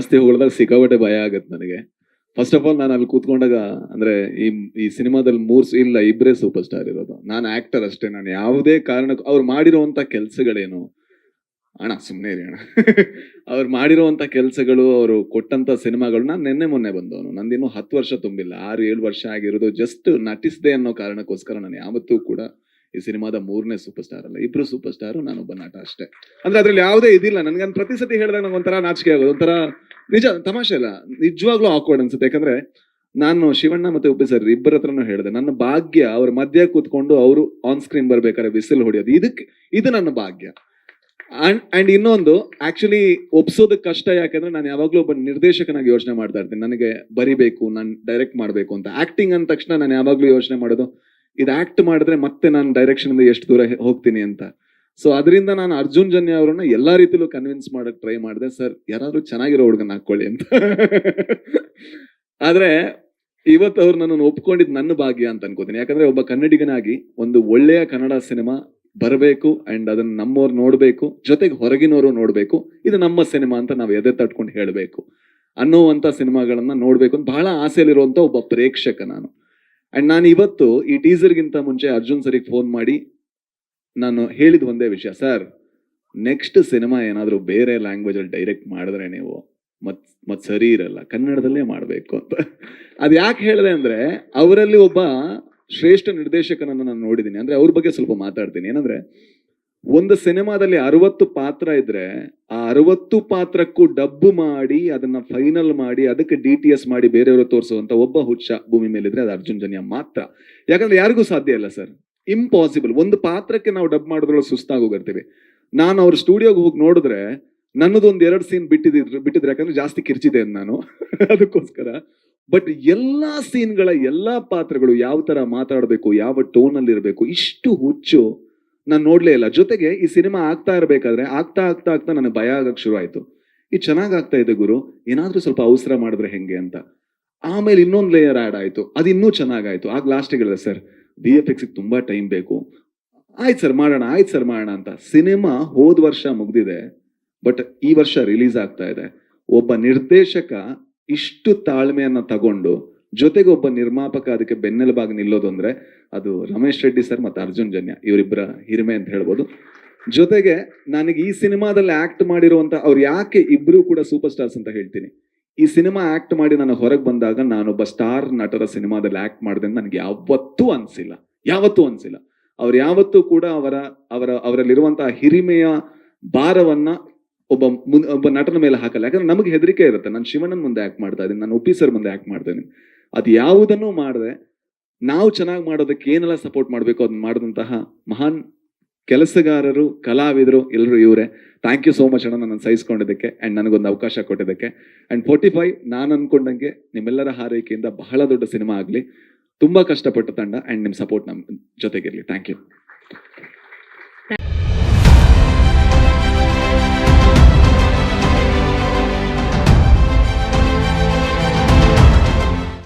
ಜಾಸ್ತಿ ಹೋಗ್ದಾಗ ಸಿಕ್ಕಾಬಟ್ಟೆ ಭಯ ಆಗತ್ತೆ ನನಗೆ. ಫಸ್ಟ್ ಆಫ್ ಆಲ್ ನಾನು ಅಲ್ಲಿ ಕೂತ್ಕೊಂಡಾಗ, ಅಂದ್ರೆ ಈ ಈ ಸಿನಿಮಾದಲ್ಲಿ ಮೂರ್ ಇಲ್ಲ ಇಬ್ಬರೇ ಸೂಪರ್ ಸ್ಟಾರ್ ಇರೋದು. ನಾನು ಆಕ್ಟರ್ ಅಷ್ಟೇ, ನಾನು ಯಾವುದೇ ಕಾರಣಕ್ಕೂ, ಅವ್ರು ಮಾಡಿರುವಂತ ಕೆಲ್ಸಗಳೇನು? ಅಣ್ಣ ಸುಮ್ಮನೆ ಇರಿ ಅಣ್ಣ. ಅವ್ರು ಮಾಡಿರುವಂತ ಕೆಲಸಗಳು, ಅವರು ಕೊಟ್ಟಂತ ಸಿನಿಮಾಗಳು, ನಾನು ನಿನ್ನೆ ಮೊನ್ನೆ ಬಂದವನು. ನಂದಿನ್ನು ಹತ್ತು ವರ್ಷ ತುಂಬಿಲ್ಲ. ಆರು, ಏಳು ವರ್ಷ ಆಗಿರೋದು ಜಸ್ಟ್ ನಟಿಸ್ದೆ ಅನ್ನೋ ಕಾರಣಕ್ಕೋಸ್ಕರ ನಾನು ಯಾವತ್ತೂ ಕೂಡ ಈ ಸಿನಿಮಾದ ಮೂರನೇ ಸೂಪರ್ ಸ್ಟಾರ್ ಅಲ್ಲ. ಇಬ್ರು ಸೂಪರ್ ಸ್ಟಾರ್ ನಾನೊಬ್ಬ ನಟ ಅಷ್ಟೇ. ಅಂದ್ರೆ ಅದ್ರಲ್ಲಿ ಯಾವುದೇ ಇದಿಲ್ಲ. ನನ್ಗೆ ಪ್ರತಿ ಸತಿ ಹೇಳಿದಾಗ ನಂಗೆ ಒಂಥರ ನಾಚಿಕೆ ಆಗೋದು. ಒಂಥರ ನಿಜ, ತಮಾಷೆ ಅಲ್ಲ. ನಿಜವಾಗ್ಲೂ ಆಕ್ವರ್ಡ್ ಅನ್ಸುತ್ತೆ. ಯಾಕಂದ್ರೆ ನಾನು ಶಿವಣ್ಣ ಮತ್ತೆ ಉಪ್ಪಿ ಸರ್ ಇಬ್ಬರ ಹತ್ರನೂ ಹೇಳಿದೆ. ನನ್ನ ಭಾಗ್ಯ ಅವ್ರ ಮಧ್ಯ ಕೂತ್ಕೊಂಡು ಅವರು ಆನ್ ಸ್ಕ್ರೀನ್ ಬರ್ಬೇಕಾದ್ರೆ ಬಿಸಿಲು ಹೊಡೆಯೋದು. ಇದಕ್ಕೆ ಇದು ನನ್ನ ಭಾಗ್ಯ. ಅಂಡ್ ಅಂಡ್ ಇನ್ನೊಂದು ಆಕ್ಚುಲಿ ಒಪ್ಸೋದಕ್ಕೆ ಕಷ್ಟ ಯಾಕಂದ್ರೆ ನಾನು ಯಾವಾಗ್ಲೂ ಒಬ್ಬ ನಿರ್ದೇಶಕನಾಗಿ ಯೋಚನೆ ಮಾಡ್ತಾ ಇರ್ತೀನಿ. ನನಗೆ ಬರಿಬೇಕು, ನಾನು ಡೈರೆಕ್ಟ್ ಮಾಡಬೇಕು ಅಂತ. ಆಕ್ಟಿಂಗ್ ಅಂದ ತಕ್ಷಣ ನಾನು ಯಾವಾಗ್ಲೂ ಯೋಚನೆ ಮಾಡೋದು, ಇದು ಆಕ್ಟ್ ಮಾಡಿದ್ರೆ ಮತ್ತೆ ನಾನು ಡೈರೆಕ್ಷನ್ ಎಷ್ಟು ದೂರ ಹೋಗ್ತೀನಿ ಅಂತ. ಸೊ ಅದರಿಂದ ನಾನು ಅರ್ಜುನ್ ಜನ್ಯ ಅವ್ರನ್ನ ಎಲ್ಲಾ ರೀತಿಲೂ ಕನ್ವಿನ್ಸ್ ಮಾಡಕ್ ಟ್ರೈ ಮಾಡಿದೆ. ಸರ್ ಯಾರಾದ್ರೂ ಚೆನ್ನಾಗಿರೋ ಹುಡುಗನ ಹಾಕೊಳ್ಳಿ ಅಂತ. ಆದ್ರೆ, ಇವತ್ತು ಅವ್ರು ನನ್ನನ್ನು ಒಪ್ಕೊಂಡಿದ್ ನನ್ನ ಭಾಗ್ಯ ಅಂತ ಅನ್ಕೋತೀನಿ. ಯಾಕಂದ್ರೆ ಒಬ್ಬ ಕನ್ನಡಿಗನಾಗಿ ಒಂದು ಒಳ್ಳೆಯ ಕನ್ನಡ ಸಿನಿಮಾ ಬರಬೇಕು ಅಂಡ್ ಅದನ್ನ ನಮ್ಮವ್ರು ನೋಡ್ಬೇಕು, ಜೊತೆಗೆ ಹೊರಗಿನವರು ನೋಡ್ಬೇಕು. ಇದು ನಮ್ಮ ಸಿನಿಮಾ ಅಂತ ನಾವು ಎದೆ ತಟ್ಕೊಂಡು ಹೇಳಬೇಕು. ಅನ್ನುವಂತ ಸಿನಿಮಾಗಳನ್ನ ನೋಡ್ಬೇಕು ಅಂತ ಬಹಳ ಆಸೆಯಲ್ಲಿರುವಂತ ಒಬ್ಬ ಪ್ರೇಕ್ಷಕ ನಾನು. ಅಂಡ್ ನಾನು ಇವತ್ತು ಈ ಟೀಸರ್ಗಿಂತ ಮುಂಚೆ ಅರ್ಜುನ್ ಸರಿಗೆ ಫೋನ್ ಮಾಡಿ ನಾನು ಹೇಳಿದ ಒಂದೇ ವಿಷಯ, ಸರ್. ನೆಕ್ಸ್ಟ್ ಸಿನಿಮಾ ಏನಾದರೂ ಬೇರೆ ಲ್ಯಾಂಗ್ವೇಜಲ್ಲಿ ಡೈರೆಕ್ಟ್ ಮಾಡಿದ್ರೆ ನೀವು ಮತ್ ಮತ್ ಸರಿ ಇರಲ್ಲ. ಕನ್ನಡದಲ್ಲೇ ಮಾಡಬೇಕು ಅಂತ. ಅದು ಯಾಕೆ ಹೇಳಿದೆ ಅಂದರೆ, ಅವರಲ್ಲಿ ಒಬ್ಬ ಶ್ರೇಷ್ಠ ನಿರ್ದೇಶಕನನ್ನು ನಾನು ನೋಡಿದ್ದೀನಿ ಅಂದರೆ ಅವ್ರ ಬಗ್ಗೆ ಸ್ವಲ್ಪ ಮಾತಾಡ್ತೀನಿ. ಏನಂದರೆ, ಒಂದು ಸಿನಿಮಾದಲ್ಲಿ ಅರವತ್ತು ಪಾತ್ರ ಇದ್ರೆ, ಆ ಅರವತ್ತು ಪಾತ್ರಕ್ಕೂ ಡಬ್ಬು ಮಾಡಿ, ಅದನ್ನ ಫೈನಲ್ ಮಾಡಿ, ಅದಕ್ಕೆ ಡಿ ಟಿ ಎಸ್ ಮಾಡಿ ಬೇರೆಯವರು ತೋರಿಸುವಂತ ಒಬ್ಬ ಹುಚ್ಚ ಭೂಮಿ ಮೇಲಿದ್ರೆ ಅದು ಅರ್ಜುನ್ ಜನ್ಯ ಮಾತ್ರ. ಯಾಕಂದ್ರೆ ಯಾರಿಗೂ ಸಾಧ್ಯ ಇಲ್ಲ, ಸರ್. ಇಂಪಾಸಿಬಲ್ ಒಂದು ಪಾತ್ರಕ್ಕೆ ನಾವು ಡಬ್ ಮಾಡೋದ್ರೊಳಗೆ ಸುಸ್ತಾಗೋಗಿರ್ತೀವಿ ನಾನು ಅವ್ರ ಸ್ಟುಡಿಯೋಗೆ ಹೋಗಿ ನೋಡಿದ್ರೆ ನನ್ನದೊಂದು ಎರಡು ಸೀನ್ ಬಿಟ್ಟಿದ್ರು ಬಿಟ್ಟಿದ್ರೆ. ಯಾಕಂದ್ರೆ ಜಾಸ್ತಿ ಕಿರ್ಚಿದೆ ನಾನು. ಅದಕ್ಕೋಸ್ಕರ. ಬಟ್ ಎಲ್ಲ ಸೀನ್ಗಳ ಎಲ್ಲ ಪಾತ್ರಗಳು ಯಾವ ತರ ಮಾತಾಡಬೇಕು, ಯಾವ ಟೋನ್ ಅಲ್ಲಿ ಇರಬೇಕು, ಇಷ್ಟು ಹುಚ್ಚು ನಾನು ನೋಡಲೇ ಇಲ್ಲ. ಜೊತೆಗೆ ಈ ಸಿನಿಮಾ ಆಗ್ತಾ ಇರಬೇಕಾದ್ರೆ ಆಗ್ತಾ ಆಗ್ತಾ ಆಗ್ತಾ ನನಗೆ ಭಯ ಆಗಕ್ ಶುರು ಆಯ್ತು. ಇದು ಚೆನ್ನಾಗ್ ಆಗ್ತಾ ಇದೆ ಗುರು, ಏನಾದ್ರೂ ಸ್ವಲ್ಪ ಅವಸರ ಮಾಡಿದ್ರೆ ಹೆಂಗೆ ಅಂತ. ಆಮೇಲೆ ಇನ್ನೊಂದು ಲೇಯರ್ ಆಡ್ ಆಯ್ತು. ಅದು ಇನ್ನೂ ಚೆನ್ನಾಗಾಯ್ತು ಆಗ ಲಾಸ್ಟಿಗೆ ಹೇಳಿದೆ, ಸರ್ ಬಿ ಎಫ್ ಎಕ್ಸ್ ತುಂಬಾ ಟೈಮ್ ಬೇಕು. ಆಯ್ತು ಸರ್ ಮಾಡೋಣ, ಆಯ್ತು ಸರ್ ಮಾಡೋಣ ಅಂತ. ಸಿನಿಮಾ ಹೋದ ವರ್ಷ ಮುಗ್ದಿದೆ ಬಟ್ ಈ ವರ್ಷ ರಿಲೀಸ್ ಆಗ್ತಾ ಇದೆ. ಒಬ್ಬ ನಿರ್ದೇಶಕ ಇಷ್ಟು ತಾಳ್ಮೆಯನ್ನ ತಗೊಂಡು, ಜೊತೆಗೆ ಒಬ್ಬ ನಿರ್ಮಾಪಕ ಅದಕ್ಕೆ ಬೆನ್ನೆಲುಬಾಗಿ ನಿಲ್ಲೋದು ಅಂದ್ರೆ ಅದು ರಮೇಶ್ ರೆಡ್ಡಿ ಸರ್ ಮತ್ತು ಅರ್ಜುನ್ ಜನ್ಯ, ಇವರಿಬ್ಬರ ಹಿರಿಮೆ ಅಂತ ಹೇಳ್ಬೋದು. ಜೊತೆಗೆ, ನನಗೆ ಈ ಸಿನಿಮಾದಲ್ಲಿ ಆಕ್ಟ್ ಮಾಡಿರುವಂತ ಅವ್ರು ಯಾಕೆ ಇಬ್ರು ಕೂಡ ಸೂಪರ್ ಸ್ಟಾರ್ಸ್ ಅಂತ ಹೇಳ್ತೀನಿ. ಈ ಸಿನಿಮಾ ಆಕ್ಟ್ ಮಾಡಿ ನಾನು ಹೊರಗೆ ಬಂದಾಗ ನಾನೊಬ್ಬ ಸ್ಟಾರ್ ನಟರ ಸಿನಿಮಾದಲ್ಲಿ ಆಕ್ಟ್ ಮಾಡಿದೆ ನನಗೆ ಯಾವತ್ತೂ ಅನಿಸಿಲ್ಲ. ಯಾವತ್ತೂ ಅನಿಸಿಲ್ಲ. ಅವ್ರು ಯಾವತ್ತೂ ಕೂಡ ಅವರ ಅವರ, ಅವರಲ್ಲಿರುವಂತಹ ಹಿರಿಮೆಯ ಭಾರವನ್ನ ಒಬ್ಬ ಮುನ್- ಒಬ್ಬ ನಟನ ಮೇಲೆ ಹಾಕಲ್ಲ. ಯಾಕಂದ್ರೆ ನಮಗೆ ಹೆದರಿಕೆ ಇರುತ್ತೆ. ನಾನು ಶಿವಣ್ಣನ ಮುಂದೆ ಆಕ್ಟ್ ಮಾಡ್ತಾ ಇದ್ದೀನಿ. ನಾನು ಉಪ್ಪಿ ಮುಂದೆ ಆಕ್ಟ್ ಮಾಡ್ತಾ ಅದು ಯಾವುದನ್ನು ಮಾಡಿದೆ, ನಾವು ಚೆನ್ನಾಗಿ ಮಾಡೋದಕ್ಕೆ ಏನೆಲ್ಲ ಸಪೋರ್ಟ್ ಮಾಡಬೇಕು ಅದನ್ನ ಮಾಡಿದಂತಹ ಮಹಾನ್ ಕೆಲಸಗಾರರು, ಕಲಾವಿದರು ಎಲ್ಲರೂ ಇವರೇ. ಥ್ಯಾಂಕ್ ಯು ಸೋ ಮಚ್ ಅಣ್ಣ ನನ್ನ ಸಹಿಸ್ಕೊಂಡಿದ್ದಕ್ಕೆ ಆ್ಯಂಡ್ ನನಗೊಂದು ಅವಕಾಶ ಕೊಟ್ಟಿದ್ದಕ್ಕೆ. ಆ್ಯಂಡ್ ಫೋರ್ಟಿ ಫೈವ್ ನಾನು ಅಂದ್ಕೊಂಡಂಗೆ ನಿಮ್ಮೆಲ್ಲರ ಹಾರೈಕೆಯಿಂದ ಬಹಳ ದೊಡ್ಡ ಸಿನಿಮಾ ಆಗಲಿ. ತುಂಬ ಕಷ್ಟಪಟ್ಟ ತಂಡ ಆ್ಯಂಡ್ ನಿಮ್ಮ ಸಪೋರ್ಟ್ ನಮ್ಮ ಜೊತೆಗಿರಲಿ. Thank you